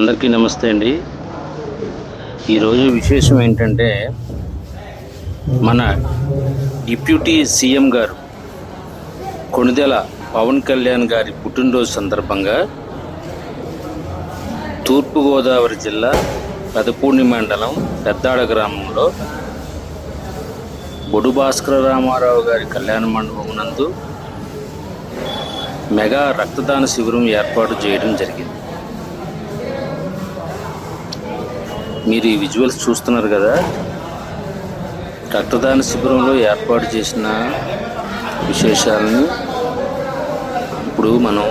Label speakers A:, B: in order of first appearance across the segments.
A: అందరికీ నమస్తే అండి. ఈరోజు విశేషం ఏంటంటే మన డిప్యూటీ సీఎం గారు కొణిదెల పవన్ కళ్యాణ్ గారి పుట్టినరోజు సందర్భంగా తూర్పుగోదావరి జిల్లా పెదపూర్ణి మండలం పెద్దాడ గ్రామంలో బొడు భాస్కర రామారావు గారి కళ్యాణ మండపం నందు మెగా రక్తదాన శిబిరం ఏర్పాటు చేయడం జరిగింది. మీరు ఈ విజువల్స్ చూస్తున్నారు కదా? రక్తదాన శిబిరంలో ఏర్పాటు చేసిన విశేషాలను ఇప్పుడు మనం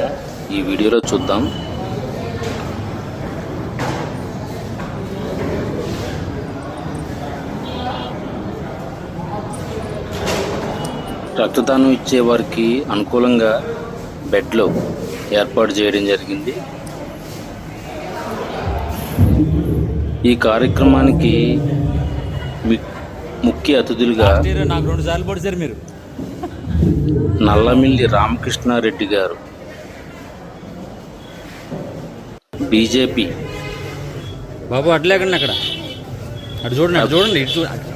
A: ఈ వీడియోలో చూద్దాం. రక్తదానం ఇచ్చే వారికి అనుకూలంగా బెడ్లో ఏర్పాటు చేయడం జరిగింది. ఈ కార్యక్రమానికి ముఖ్య అతిథులుగా
B: నాకు రెండు సార్లు పొడిచారు మీరు.
A: నల్లమిల్లి రామకృష్ణారెడ్డి గారు బీజేపీ.
B: బాబు అట్లేకండి అక్కడ. అటు చూడండి అటు చూడండి ఇటు చూడండి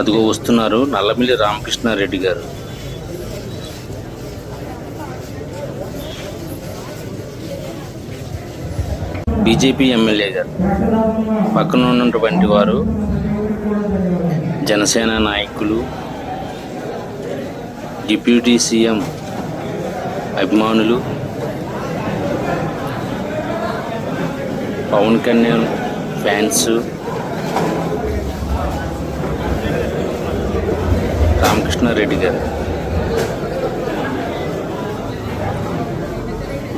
A: అదిగో వస్తున్నారు నల్లమిల్లి రామకృష్ణారెడ్డి గారు. బీజేపీ ఎమ్మెల్యే గారు. పక్కన ఉన్నటువంటి వారు జనసేన నాయకులు డిప్యూటీ సీఎం అభిమానులు పవన్ కళ్యాణ్ ఫ్యాన్స్ రామకృష్ణారెడ్డి గారు.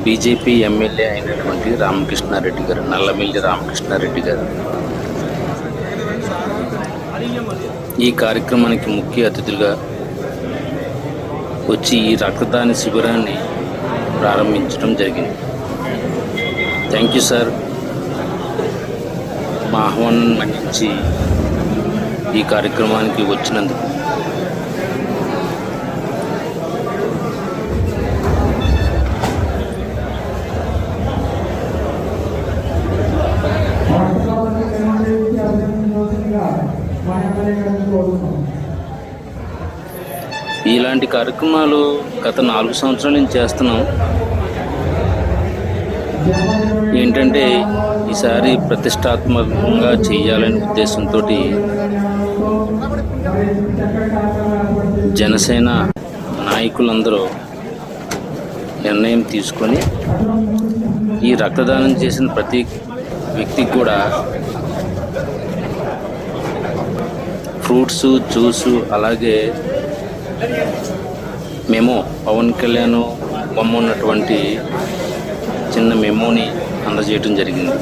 A: బీజేపీ ఎమ్మెల్యే అయినటువంటి రామకృష్ణారెడ్డి గారు నల్లమిల్లి రామకృష్ణారెడ్డి గారు. ఈ కార్యక్రమానికి ముఖ్య అతిథులుగా వచ్చి ఈ రక్తదాన శిబిరాన్ని ప్రారంభించడం జరిగింది. థ్యాంక్ యూ సార్ మా ఆహ్వానం మన్నించి ఈ కార్యక్రమానికి వచ్చినందుకు ఇలాంటి కార్యక్రమాలు గత నాలుగు సంవత్సరాల నుంచి చేస్తున్నాం. ఏంటంటే ఈసారి ప్రతిష్టాత్మకంగా చేయాలనే ఉద్దేశంతో జనసేన నాయకులందరూ నిర్ణయం తీసుకొని ఈ రక్తదానం చేసిన ప్రతి వ్యక్తికి కూడా ఫ్రూట్స్ జ్యూసు అలాగే మెమో పవన్ కళ్యాణ్ బొమ్మ ఉన్నటువంటి చిన్న మెమోని అందజేయటం జరిగింది.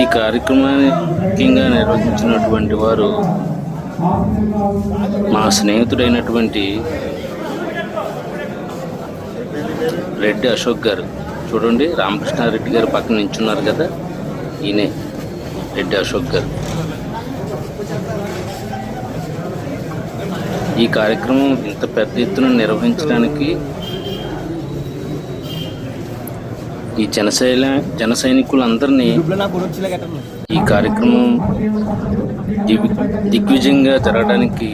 A: ఈ కార్యక్రమాన్ని ముఖ్యంగా నిర్వహించినటువంటి వారు మా స్నేహితుడైనటువంటి రెడ్డి అశోక్ గారు. చూడండి రామకృష్ణారెడ్డి గారు పక్కన నించున్నారు కదా ఈయనే రెడ్డి అశోక్ గారు. ఈ కార్యక్రమం ఇంత పెద్ద ఎత్తున నిర్వహించడానికి ఈ జనశైల జన సైనికులందరినీ ఈ కార్యక్రమం దిగ్విజయంగా జరగడానికి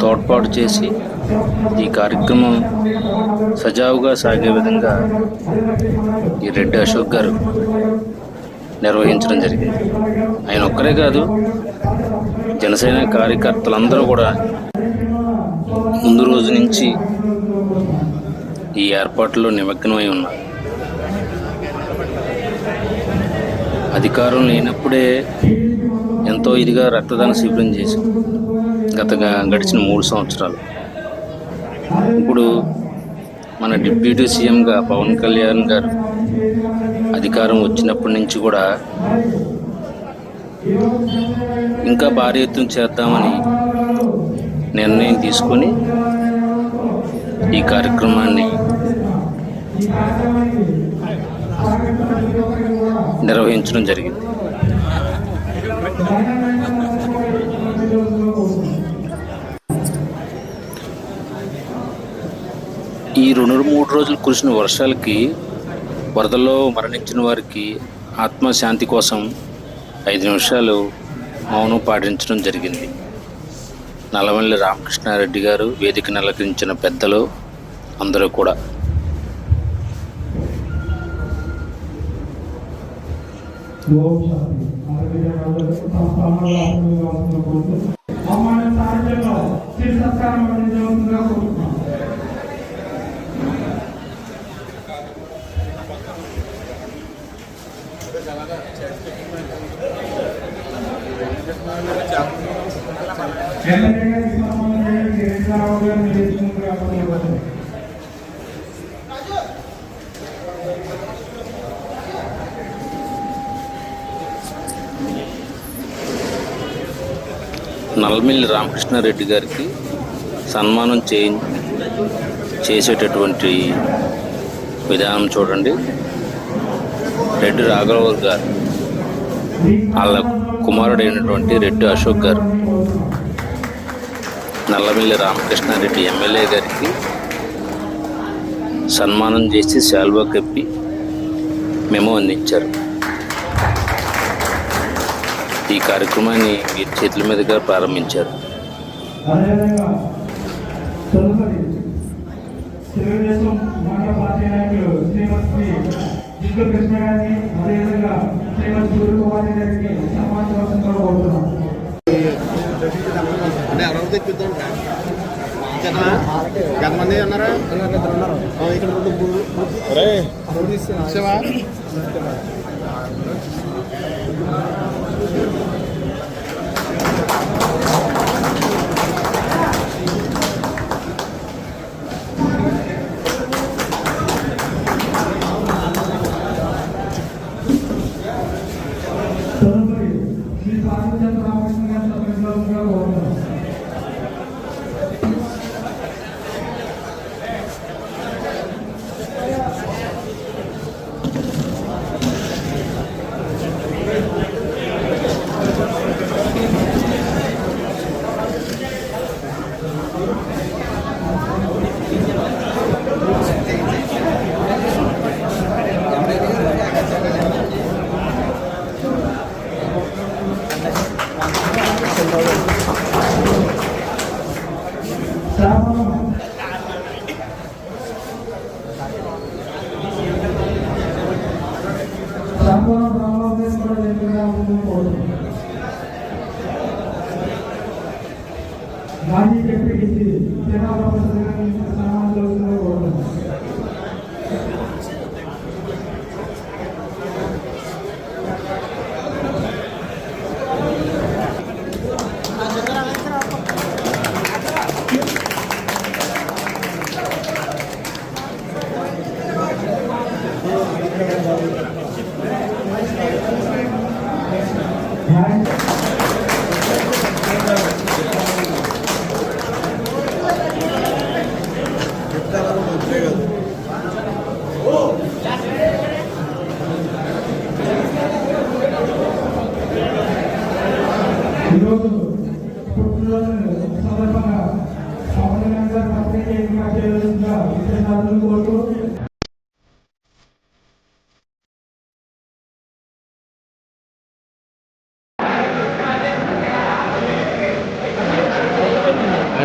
A: తోడ్పాటు చేసి ఈ కార్యక్రమం సజావుగా సాగే విధంగా ఈ రెడ్డి అశోక్ గారు నిర్వహించడం జరిగింది. ఆయన ఒక్కరే కాదు జనసేన కార్యకర్తలందరూ కూడా ముందు రోజు నుంచి ఈ ఏర్పాట్లో నిమగ్నమై ఉన్నారు. అధికారం లేనప్పుడే ఎంతో ఇదిగా రక్తదాన శిబిరం చేశాం. గత గడిచిన మూడు సంవత్సరాలు. ఇప్పుడు మన డిప్యూటీ సీఎంగా పవన్ కళ్యాణ్ గారు అధికారం వచ్చినప్పటి నుంచి కూడా ఇంకా భారీ ఎత్తున చేద్దామని నిర్ణయం తీసుకొని ఈ కార్యక్రమాన్ని నిర్వహించడం జరిగింది. ఈ రెండు మూడు రోజులు కురిసిన వర్షాలకి వరదల్లో మరణించిన వారికి ఆత్మశాంతి కోసం ఐదు నిమిషాలు మౌనం పాటించడం జరిగింది. నల్లమల్లి రామకృష్ణారెడ్డి గారు వేదికను అలంకరించిన పెద్దలు అందరూ కూడా.
C: ఎమ్మెల్యే
A: రామకృష్ణారెడ్డి గారికి సన్మానం చే చేసేటటువంటి విధానం చూడండి. రెడ్డి రాఘవ గారు వాళ్ళ కుమారుడైనటువంటి రెడ్డి అశోక్ గారు. నల్లమిల్లి రామకృష్ణారెడ్డి ఎమ్మెల్యే గారికి సన్మానం చేసి శాల్వా కప్పి మేము అందించారు. ఈ కార్యక్రమాన్ని వీరి చేతుల మీదుగా ప్రారంభించారు.
C: తెలుగుదేశం మాట పార్టీ నాయకులు శ్రీమతి జిల్లు కృష్ణ గారిని అదేవిధంగా శ్రీమతి సూర్యకుమారి గారికి సమాచారం కోరుతున్నాం
D: అంటే అరవై తెప్పిద్దాం ఎంతమంది అన్నారా ఆ, ఇక్కడ రెండు మూడు
C: మాజీ డిప్యూటీ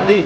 D: అది